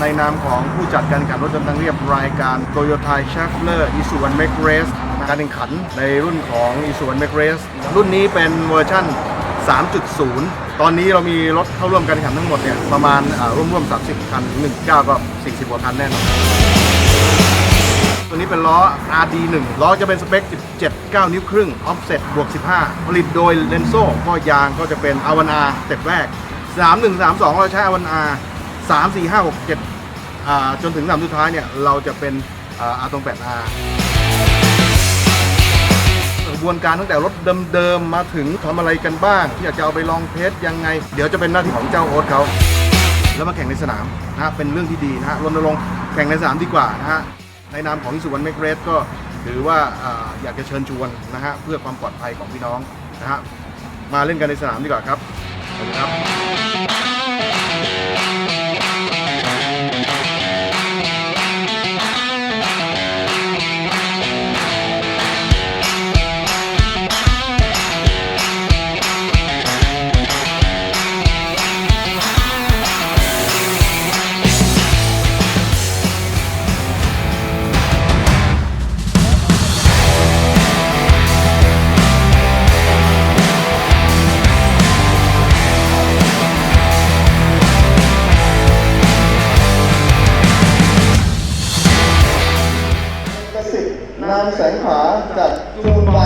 ในามของผู้จัดการแข่งขันรถยนต์ทางเรียบรายการ Toyota c h a v l e r i s u z u Make Race การแข่งขันในรุ่นของ i s u z u Make Race รุ่นนี้เป็นเวอร์ชั่น 3.0 ตอนนี้เรามีรถเข้าร่วมการแข่งขันทั้งหมดเนี่ยประมาณอ่าร่วมๆ30 คัน19ก็40กว่าคันแน่นอนตัวนี้เป็นล้อ RD1 ล้อจะเป็นสเปค 17 9 นิ้วครึ่ง offset บวก 15 ผลิตโดย Lenso ก็ยางก็จะเป็น a v a n a สเต็ปแรก 3 1 3 2 เราใช้ a v a n a 3 4 5 6 7อ่าจนถึง3สุดท้ายเนี่ยเราจะเป็นอาตรง 8R กระบวนการตั้งแต่รถเดิมๆมาถึงทำอะไรกันบ้าง ที่อยากจะเอาไปลองเทสยังไง เดี๋ยวจะเป็นหน้าที่ของเจ้าโอ๊ตเขาแล้วมาแข่งในสนามนะฮะเป็นเรื่องที่ดีนะฮะรณรงค์แข่งในสนามดีกว่านะฮะในนามของสุวรรณเมกเรสก็ถือว่าอ่าอยากจะเชิญชวนนะฮะเพื่อความปลอดภัยของพี่น้องนะฮะมาเล่นกันในสนามดีกว่าครับขอบคุณครับ นามแสงขาจัดจูนไป